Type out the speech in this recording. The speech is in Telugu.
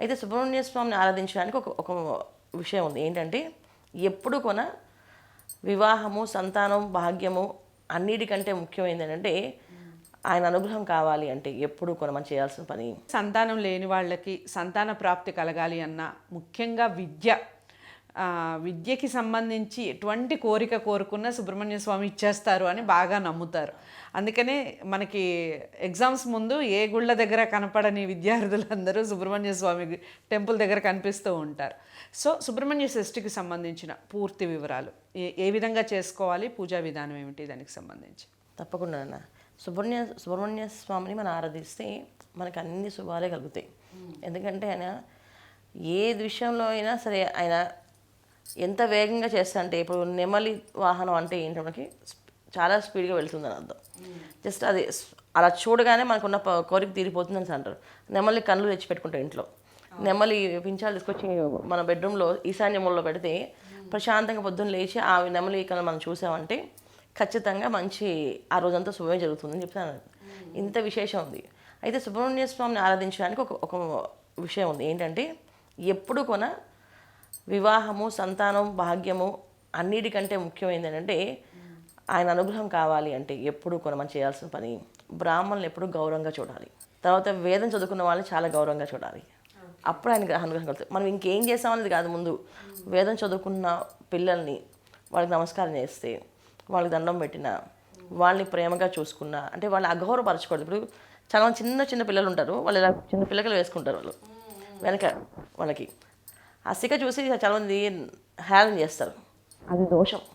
అయితే సుబ్రహ్మణ్య స్వామిని ఆరాధించడానికి ఒక ఒక విషయం ఉంది. ఏంటంటే ఎప్పుడు కొన వివాహము సంతానం భాగ్యము అన్నిటికంటే ముఖ్యమైనది ఏంటంటే ఆయన అనుగ్రహం కావాలి అంటే ఎప్పుడు కొనమని చేయాల్సిన పని. సంతానం లేని వాళ్ళకి సంతాన ప్రాప్తి కలగాలి అన్న ముఖ్యంగా విద్య. విద్యకి సంబంధించి ఎటువంటి కోరిక కోరుకున్నా సుబ్రహ్మణ్య స్వామి ఇచ్చేస్తారు అని బాగా నమ్ముతారు. అందుకనే మనకి ఎగ్జామ్స్ ముందు ఏ గుళ్ళ దగ్గర కనపడని విద్యార్థులందరూ సుబ్రహ్మణ్య స్వామి టెంపుల్ దగ్గర కనిపిస్తూ ఉంటారు. సో సుబ్రహ్మణ్య షష్ఠికి సంబంధించిన పూర్తి వివరాలు ఏ ఏ విధంగా చేసుకోవాలి పూజా విధానం ఏమిటి దానికి సంబంధించి? తప్పకుండా అన్న. సుబ్రహ్మణ్య సుబ్రహ్మణ్య స్వామిని మనం ఆరాధిస్తే మనకు అన్ని శుభాలే కలుగుతాయి. ఎందుకంటే ఆయన ఏ విషయంలో అయినా సరే ఆయన ఎంత వేగంగా చేస్తా అంటే ఇప్పుడు నెమలి వాహనం అంటే ఏంటి మనకి చాలా స్పీడ్గా వెళ్తుందని అర్థం. జస్ట్ అది అలా చూడగానే మనకున్న కోరిక తీరిపోతుందని అంటారు. నెమలి కళ్ళు తెచ్చి పెట్టుకుంటాం ఇంట్లో. నెమలి పించాలు తీసుకొచ్చి మన బెడ్రూమ్లో ఈశాన్య మూలలో పెడితే ప్రశాంతంగా పొద్దున్న లేచి ఆ నెమలి కళ్ళు మనం చూసామంటే ఖచ్చితంగా మంచి ఆ రోజంతా శుభమే జరుగుతుందని చెప్తాను. ఇంత విశేషం ఉంది. అయితే సుబ్రహ్మణ్య స్వామిని ఆరాధించడానికి ఒక ఒక విషయం ఉంది. ఏంటంటే ఎప్పుడు కొన వివాహము సంతానం భాగ్యము అన్నిటికంటే ముఖ్యమైనది ఏంటంటే ఆయన అనుగ్రహం కావాలి అంటే ఎప్పుడు కొన మనం చేయాల్సిన పని బ్రాహ్మణులు ఎప్పుడు గౌరవంగా చూడాలి. తర్వాత వేదం చదువుకున్న వాళ్ళని చాలా గౌరవంగా చూడాలి. అప్పుడు ఆయన అనుగ్రహం కలుగుతుంది. మనం ఇంకేం చేస్తామనేది కాదు ముందు. వేదం చదువుకున్న పిల్లల్ని వాళ్ళకి నమస్కారం చేస్తే వాళ్ళకి దండం పెట్టిన వాళ్ళని ప్రేమగా చూసుకున్నా అంటే వాళ్ళు అగౌరవపరచకూడదు ఇప్పుడు చాలా చిన్న చిన్న పిల్లలు ఉంటారు. వాళ్ళు ఇలా చిన్న పిల్లకలు వేసుకుంటారు వాళ్ళు. వెనక వాళ్ళకి. ఆ సిక చూసి చాలామంది హేళన చేస్తారు. అది దోషం.